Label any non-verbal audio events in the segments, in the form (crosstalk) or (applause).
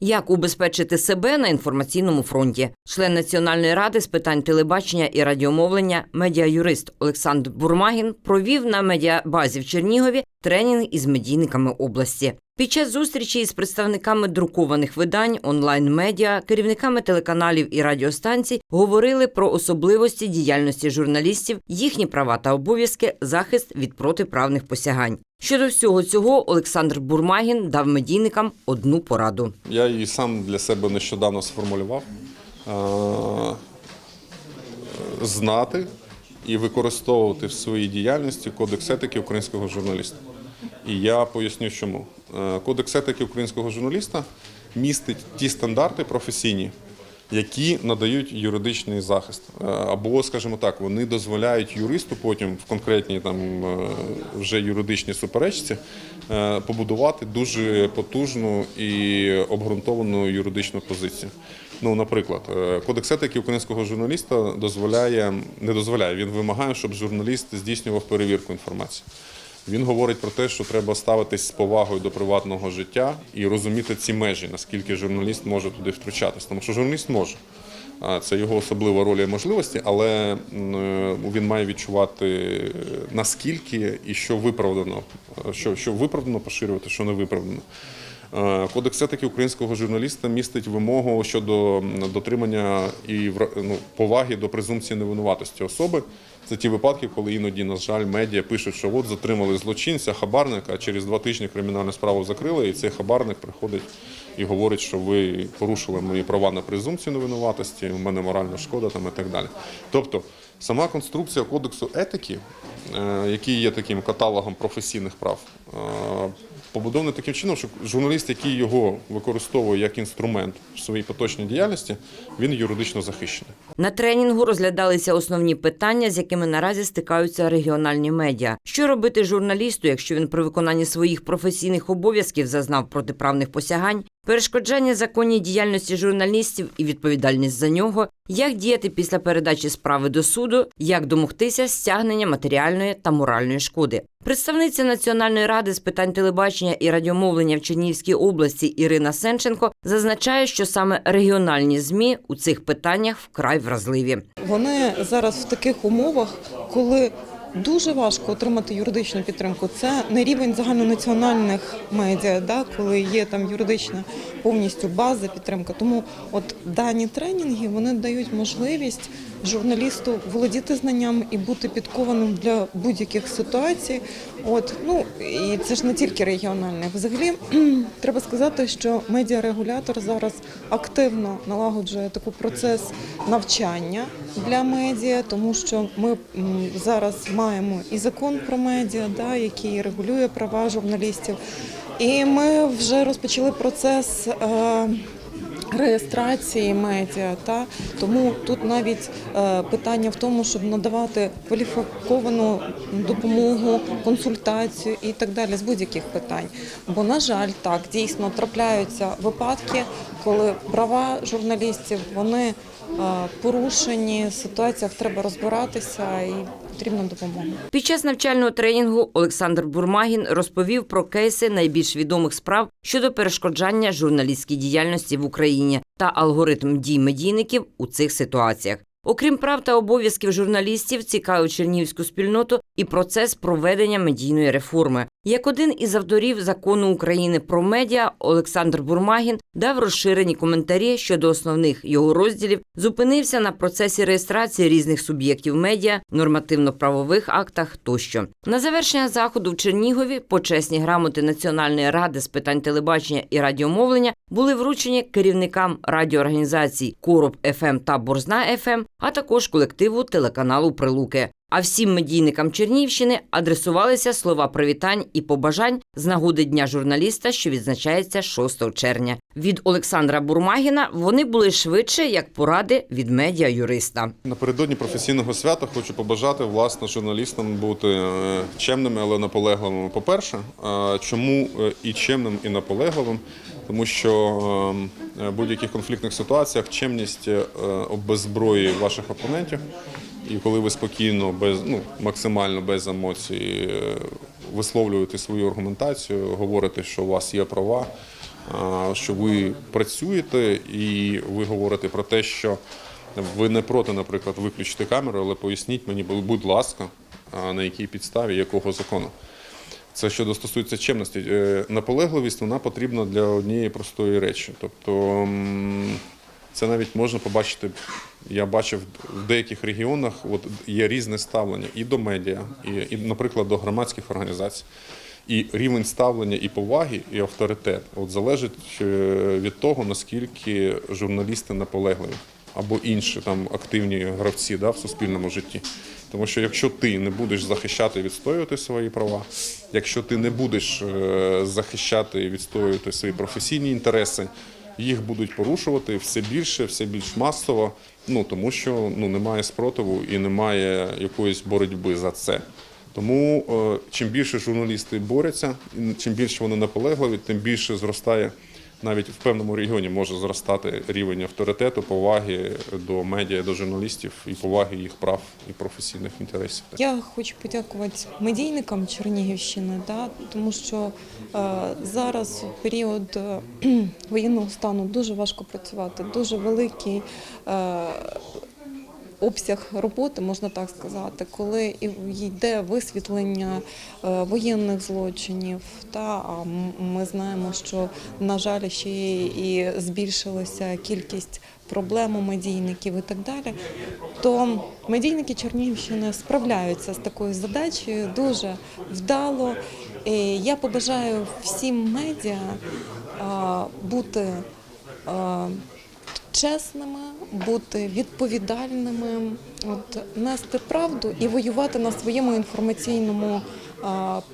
Як убезпечити себе на інформаційному фронті? Член Національної ради з питань телебачення і радіомовлення, медіаюрист Олександр Бурмагін провів на медіабазі в Чернігові тренінг із медійниками області. Під час зустрічі із представниками друкованих видань, онлайн-медіа, керівниками телеканалів і радіостанцій говорили про особливості діяльності журналістів, їхні права та обов'язки, захист від протиправних посягань. Щодо всього цього, Олександр Бурмагін дав медійникам одну пораду. Я її сам для себе нещодавно сформулював. Е, Знати і використовувати в своїй діяльності кодекс етики українського журналіста. І я поясню, чому. Е, Кодекс етики українського журналіста містить ті стандарти професійні, які надають юридичний захист. Е, Або, скажімо так, вони дозволяють юристу потім в конкретній там е, вже юридичній суперечці побудувати дуже потужну і обґрунтовану юридичну позицію. Ну, наприклад, кодекс етики українського журналіста дозволяє, не дозволяє, він вимагає, щоб журналіст здійснював перевірку інформації. Він говорить про те, що треба ставитись з повагою до приватного життя і розуміти ці межі, наскільки журналіст може туди втручатись. Тому що журналіст може. Це його особлива роль і можливості, але е, він має відчувати е, наскільки і що виправдано, е, що, що виправдано поширювати, що не виправдано. Е, Кодекс етики українського журналіста містить вимогу щодо дотримання і ну, поваги до презумпції невинуватості особи. Це ті випадки, коли іноді, на жаль, медіа пишуть, що от затримали злочинця, хабарника, а через два тижні кримінальну справу закрили, і цей хабарник приходить і говорить, що ви порушили мої права на презумпцію невинуватості, у мене моральна шкода там і так далі. Тобто, сама конструкція кодексу етики, е, який є таким каталогом професійних прав, е, побудований таким чином, що журналіст, який його використовує як інструмент в своїй поточній діяльності, він юридично захищений. На тренінгу розглядалися основні питання, з якими наразі стикаються регіональні медіа. Що робити журналісту, якщо він при виконанні своїх професійних обов'язків зазнав протиправних посягань, перешкоджання законній діяльності журналістів і відповідальність за нього, як діяти після передачі справи до суду, як домогтися стягнення матеріальної та моральної шкоди. Представниця Національної ради з питань телебачення і радіомовлення в Чернігівській області Ірина Сенченко зазначає, що саме регіональні змі у цих питаннях вкрай вразливі. Вони зараз в таких умовах, коли дуже важко отримати юридичну підтримку. Це не рівень загальнонаціональних медіа, да, коли є там юридична повністю база підтримка. Тому от дані тренінги вони дають можливість журналісту володіти знанням і бути підкованим для будь-яких ситуацій. От ну і це ж не тільки регіональне. Взагалі (clears throat) треба сказати, що медіарегулятор зараз активно налагоджує такий процес навчання для медіа, тому що ми зараз маємо і закон про медіа, да, який регулює права журналістів. І ми вже розпочали процес. Е, Реєстрації медіа, та тому тут навіть е, питання в тому, щоб надавати кваліфіковану допомогу, консультацію і так далі з будь-яких питань. Бо, на жаль, так дійсно трапляються випадки, коли права журналістів вони порушені. Ситуаціях треба розбиратися і потрібна допомога. Під час навчального тренінгу Олександр Бурмагін розповів про кейси найбільш відомих справ щодо перешкоджання журналістській діяльності в Україні та алгоритм дій медійників у цих ситуаціях. Окрім прав та обов'язків журналістів, цікавив чернігівську спільноту і процес проведення медійної реформи. Як один із авторів закону України про медіа, Олександр Бурмагін дав розширені коментарі щодо основних його розділів, зупинився на процесі реєстрації різних суб'єктів медіа, нормативно-правових актах тощо. На завершення заходу в Чернігові почесні грамоти Національної ради з питань телебачення і радіомовлення були вручені керівникам радіоорганізацій Короб ФМ та Борзна ФМ, а також колективу телеканалу Прилуки. А всім медійникам Чернігівщини адресувалися слова привітань і побажань з нагоди Дня журналіста, що відзначається 6 червня. Від Олександра Бурмагіна вони були швидше як поради від медіа-юриста. Напередодні професійного свята хочу побажати власне журналістам бути е, чемними, але наполегливими. По-перше, Е, чому е, і чемним, і наполегливим? Тому що е, в будь-яких конфліктних ситуаціях чемність обезброює ваших опонентів. І коли ви спокійно, без ну максимально без емоцій е, висловлюєте свою аргументацію, говорите, що у вас є права. що ви працюєте і ви говорите про те, що ви не проти, наприклад, виключити камеру, але поясніть мені, будь ласка, на якій підставі якого закону. Це щодо стосується чемності. Е, Наполегливість вона потрібна для однієї простої речі. Тобто це навіть можна побачити. Я бачив в деяких регіонах, от є різне ставлення і до медіа, і, і, наприклад, до громадських організацій. І рівень ставлення і поваги, і авторитет от залежить е, від того, наскільки журналісти наполегливі або інші там активні гравці да, в суспільному житті. Тому що якщо ти не будеш захищати і відстоювати свої права, якщо ти не будеш е, захищати і відстоювати свої професійні інтереси, їх будуть порушувати все більше, все більш масово, ну тому що ну немає спротиву і немає якоїсь боротьби за це. Тому е, чим більше журналісти борються, чим більше вони наполегливі, тим більше зростає навіть в певному регіоні може зростати рівень авторитету, поваги до медіа, до журналістів і поваги їх прав і професійних інтересів. Я хочу подякувати медійникам Чернігівщини, да, тому що е, зараз в період е, воєнного стану дуже важко працювати, дуже великий. Обсяг роботи, можна так сказати, коли йде висвітлення е, воєнних злочинів, та ми знаємо, що на жаль ще і збільшилася кількість проблем у медійників і так далі. То медійники Чернігівщини справляються з такою задачею дуже вдало. Я побажаю всім медіа бути. Чесними, бути відповідальними, от, нести правду і воювати на своєму інформаційному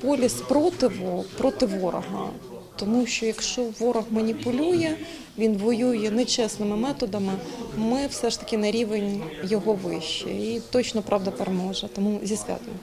полі спротиву проти ворога. Тому що якщо ворог маніпулює, він воює нечесними методами, ми все ж таки на рівень його вище. І точно правда переможе. Тому зі святом.